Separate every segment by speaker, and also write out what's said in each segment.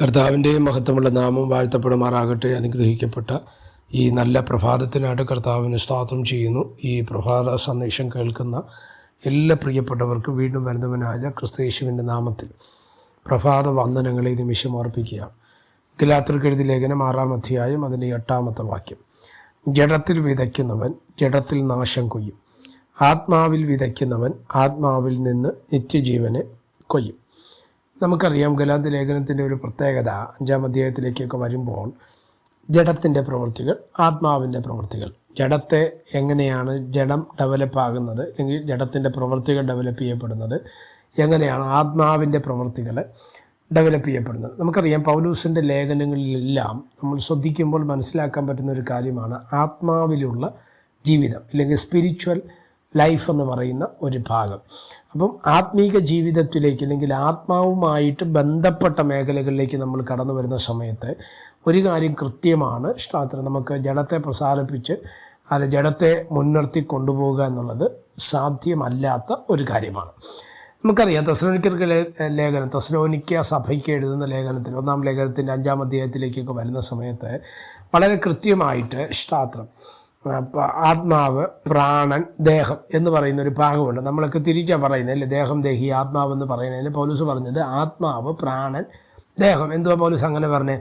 Speaker 1: കർത്താവിന്റെ മഹത്വമുള്ള നാമം വാഴ്ത്തപ്പെടുമാറാകട്ടെ. അനുഗ്രഹിക്കപ്പെട്ട ഈ നല്ല പ്രഭാതത്തിനായിട്ട് കർത്താവിന് സ്തോത്രം ചെയ്യുന്നു. ഈ പ്രഭാത സന്ദേശം കേൾക്കുന്ന എല്ലാ പ്രിയപ്പെട്ടവർക്കും വീണ്ടും വരുന്നവനായ ക്രിസ്തയേശുവിന്റെ നാമത്തിൽ പ്രഭാത വന്ദനങ്ങളെ നിമിഷം അർപ്പിക്കുക. ഗലാത്രക്കെഴുതി ലേഖനം ആറാം അധ്യായം അതിന്റെ എട്ടാമത്തെ വാക്യം. ജഡത്തിൽ വിതയ്ക്കുന്നവൻ ജഡത്തിൽ നാശം കൊയ്യും. ആത്മാവിൽ വിതയ്ക്കുന്നവൻ ആത്മാവിൽ നിന്ന് നിത്യജീവനെ കൊയ്യും. നമുക്കറിയാം ഗലാന്ത ലേഖനത്തിന്റെ ഒരു പ്രത്യേകത അഞ്ചാം അധ്യായത്തിലേക്കൊക്കെ വരുമ്പോൾ ജഡത്തിന്റെ പ്രവൃത്തികൾ ആത്മാവിന്റെ പ്രവൃത്തികൾ. ജഡത്തെ എങ്ങനെയാണ് ജഡം ഡെവലപ്പ് ആകുന്നത് അല്ലെങ്കിൽ ജഡത്തിന്റെ പ്രവൃത്തികൾ ഡെവലപ്പ് ചെയ്യപ്പെടുന്നത് എങ്ങനെയാണ് ആത്മാവിന്റെ പ്രവൃത്തികൾ ഡെവലപ്പ് ചെയ്യപ്പെടുന്നത്. നമുക്കറിയാം പൗലൂസിന്റെ ലേഖനങ്ങളിലെല്ലാം നമ്മൾ ശ്രദ്ധിക്കുമ്പോൾ മനസ്സിലാക്കാൻ പറ്റുന്ന ഒരു കാര്യമാണ് ആത്മാവിലുള്ള ജീവിതം അല്ലെങ്കിൽ സ്പിരിച്വൽ ലൈഫ് എന്ന് പറയുന്ന ഒരു ഭാഗം. അപ്പം ആത്മീക ജീവിതത്തിലേക്ക് അല്ലെങ്കിൽ ആത്മാവുമായിട്ട് ബന്ധപ്പെട്ട മേഖലകളിലേക്ക് നമ്മൾ കടന്നു വരുന്ന സമയത്ത് ഒരു കാര്യം കൃത്യമാണ്. ശാസ്ത്രം നമുക്ക് ജഡത്തെ പ്രസാരിപ്പിച്ച് അത് ജഡത്തെ മുൻനിർത്തി കൊണ്ടുപോകുക എന്നുള്ളത് സാധ്യമല്ലാത്ത ഒരു കാര്യമാണ്. നമുക്കറിയാം തസ്ലോനിക്കർക്ക് ലേഖനം തസ്ലോനിക്ക സഭയ്ക്ക് എഴുതുന്ന ലേഖനത്തിൽ ഒന്നാം ലേഖനത്തിന്റെ അഞ്ചാം അധ്യായത്തിലേക്കൊക്കെ വരുന്ന സമയത്ത് വളരെ കൃത്യമായിട്ട് പ- ആത്മാവ് പ്രാണൻ ദേഹം എന്ന് പറയുന്ന ഒരു ഭാഗമുണ്ട്. നമ്മളൊക്കെ തിരിച്ചാണ് പറയുന്നത് അല്ലേ? ദേഹം ദേഹി ആത്മാവ് എന്ന് പറയുന്നതിന് പൗലൂസ് പറഞ്ഞത് ആത്മാവ് പ്രാണൻ ദേഹം. എന്തുവാ പൗലൂസ് അങ്ങനെ പറഞ്ഞേ?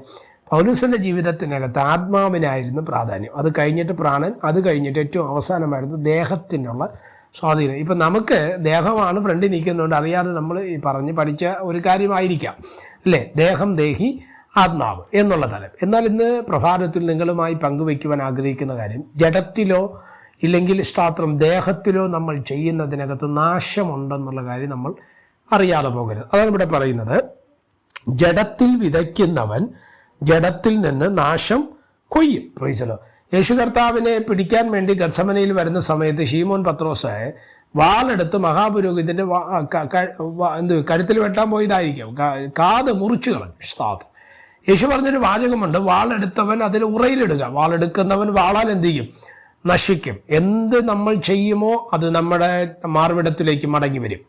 Speaker 1: പൗലൂസിന്റെ ജീവിതത്തിനകത്ത് ആത്മാവിനായിരുന്നു പ്രാധാന്യം. അത് കഴിഞ്ഞിട്ട് പ്രാണൻ അത് കഴിഞ്ഞിട്ട് ഏറ്റവും അവസാനമായിരുന്നു ദേഹത്തിനുള്ള സ്വാധീനം. ഇപ്പം നമുക്ക് ദേഹമാണ് ഫ്രണ്ടിൽ നിൽക്കുന്നതുകൊണ്ട് അറിയാതെ നമ്മൾ ഈ പറഞ്ഞ് പഠിച്ച ഒരു കാര്യമായിരിക്കാം. അല്ലേ? ദേഹം ദേഹി ആത്മാവ് എന്നുള്ള തലം. എന്നാൽ ഇന്ന് പ്രഭാതത്തിൽ നിങ്ങളുമായി പങ്കുവയ്ക്കുവാൻ ആഗ്രഹിക്കുന്ന കാര്യം ജഡത്തിലോ ഇല്ലെങ്കിൽ സ്ത്രാത്രം ദേഹത്തിലോ നമ്മൾ ചെയ്യുന്നതിനകത്ത് നാശമുണ്ടെന്നുള്ള കാര്യം നമ്മൾ അറിയാതെ പോകരുത്. അതാണ് ഇവിടെ പറയുന്നത്. ജഡത്തിൽ വിതയ്ക്കുന്നവൻ ജഡത്തിൽ നിന്ന് നാശം കൊയ്യും. പ്രൈസലോ യേശു കർത്താവിനെ പിടിക്കാൻ വേണ്ടി ഗർസമനയിൽ വരുന്ന സമയത്ത് ഷീമോൻ പത്രോസ് വാളെടുത്ത് മഹാപുരോഹിതന്റെ എന്ത് കഴുത്തിൽ വെട്ടാൻ പോയതായിരിക്കും. കാത് മുറിച്ചു കളഞ്ഞു. ഷ്താത്ത് യേശു പറഞ്ഞൊരു വാചകമുണ്ട് വാളെടുത്തവൻ അതിൽ ഉറയിലിടുക. വാളെടുക്കുന്നവൻ വാളാൽ എന്ത് ചെയ്യും? നശിക്കും. എന്ത് നമ്മൾ ചെയ്യുമോ അത് നമ്മുടെ മാർവിടത്തിലേക്ക് മടങ്ങി വരും.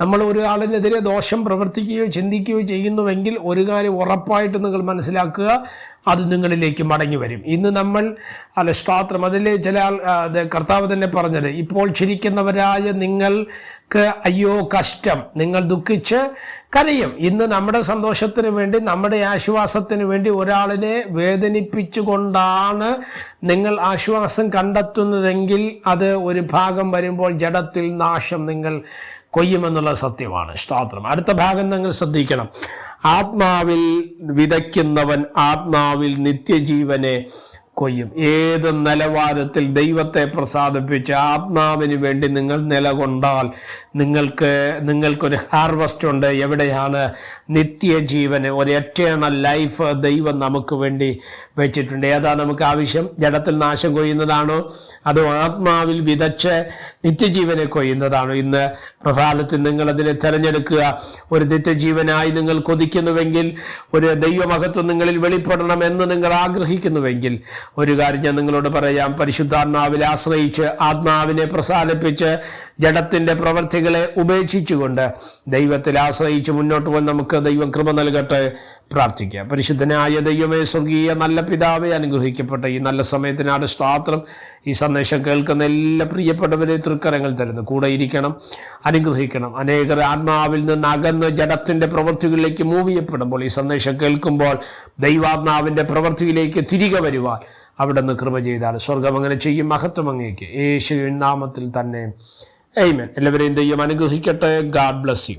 Speaker 1: നമ്മൾ ഒരാളിനെതിരെ ദോഷം പ്രവർത്തിക്കുകയോ ചിന്തിക്കുകയോ ചെയ്യുന്നുവെങ്കിൽ ഒരു കാര്യം ഉറപ്പായിട്ട് നിങ്ങൾ മനസ്സിലാക്കുക അത് നിങ്ങളിലേക്ക് മടങ്ങി വരും. ഇന്ന് നമ്മൾ അല്ല സ്തോത്രം അതിൽ ചില കർത്താവ് തന്നെ പറഞ്ഞത് ഇപ്പോൾ ചിരിക്കുന്നവരായ നിങ്ങൾക്ക് അയ്യോ കഷ്ടം നിങ്ങൾ ദുഃഖിച്ച് കരയും. ഇന്ന് നമ്മുടെ സന്തോഷത്തിന് വേണ്ടി നമ്മുടെ ആശ്വാസത്തിന് വേണ്ടി ഒരാളിനെ വേദനിപ്പിച്ചുകൊണ്ടാണ് നിങ്ങൾ ആശ്വാസം കണ്ടെത്തുന്നതെങ്കിൽ അത് ഒരു ഭാഗം വരുമ്പോൾ ജഡത്തിൽ നാശം നിങ്ങൾ കൊയ്യുമെന്നുള്ള സത്യമാണ്. സ്തോത്രം. അടുത്ത ഭാഗം നിങ്ങൾ ശ്രദ്ധിക്കണം. ആത്മാവിൽ വിതയ്ക്കുന്നവൻ ആത്മാവിൽ നിത്യജീവനെ കൊയ്യും. ഏത് നിലവാരത്തിൽ ദൈവത്തെ പ്രസാദിപ്പിച്ച് ആത്മാവിന് വേണ്ടി നിങ്ങൾ നിലകൊണ്ടാൽ നിങ്ങൾക്ക് നിങ്ങൾക്കൊരു ഹാർവസ്റ്റ് ഉണ്ട്. എവിടെയാണ്? നിത്യജീവന് ഒരു എറ്റേണൽ ലൈഫ് ദൈവം നമുക്ക് വേണ്ടി വെച്ചിട്ടുണ്ട്. ഏതാ നമുക്ക് ആവശ്യം? ജഡത്തിൽ നാശം കൊയ്യുന്നതാണോ? അതോ ആത്മാവിൽ വിതച്ച് നിത്യജീവനെ കൊയ്യുന്നതാണോ? ഇന്ന് പ്രഭാതത്തിൽ നിങ്ങൾ അതിനെ തിരഞ്ഞെടുക്കുക. ഒരു നിത്യജീവനായി നിങ്ങൾ കൊതിക്കുന്നുവെങ്കിൽ ഒരു ദൈവമഹത്വം നിങ്ങളിൽ വെളിപ്പെടണം എന്ന് നിങ്ങൾ ആഗ്രഹിക്കുന്നുവെങ്കിൽ ഒരു കാര്യം ഞാൻ നിങ്ങളോട് പറയാം. പരിശുദ്ധാത്മാവിൽ ആശ്രയിച്ച് ആത്മാവിനെ പ്രസാദിപ്പിച്ച് ജഡത്തിന്റെ പ്രവർത്തികളെ ഉപേക്ഷിച്ചുകൊണ്ട് ദൈവത്തിൽ ആശ്രയിച്ച് മുന്നോട്ട് പോകാൻ നമുക്ക് ദൈവം കൃപ നൽകട്ടെ. പ്രാർത്ഥിക്കാം. പരിശുദ്ധനായ ദൈവമേ സ്വർഗീയ നല്ല പിതാവെ അനുഗ്രഹിക്കപ്പെട്ട ഈ നല്ല സമയത്തിനാട് സ്വാത്രം ഈ സന്ദേശം കേൾക്കുന്ന എല്ലാ പ്രിയപ്പെട്ടവരെ തൃക്കരങ്ങൾ തരുന്നു. കൂടെ ഇരിക്കണം അനുഗ്രഹിക്കണം. അനേകർ ആത്മാവിൽ നിന്ന് അകന്ന് ജഡത്തിന്റെ പ്രവൃത്തികളിലേക്ക് മൂവ് ചെയ്യപ്പെടുമ്പോൾ ഈ സന്ദേശം കേൾക്കുമ്പോൾ ദൈവാത്മാവിന്റെ പ്രവൃത്തിയിലേക്ക് തിരികെ വരുവാൻ അവിടെ നിന്ന് കൃപ ചെയ്താൽ സ്വർഗം അങ്ങനെ ചെയ്യും മഹത്വം അങ്ങേക്ക്. യേശുവിൻ നാമത്തിൽ തന്നെ. എയ്മൻ എല്ലാവരെയും ദൈവം അനുഗ്രഹിക്കട്ടെ. God bless you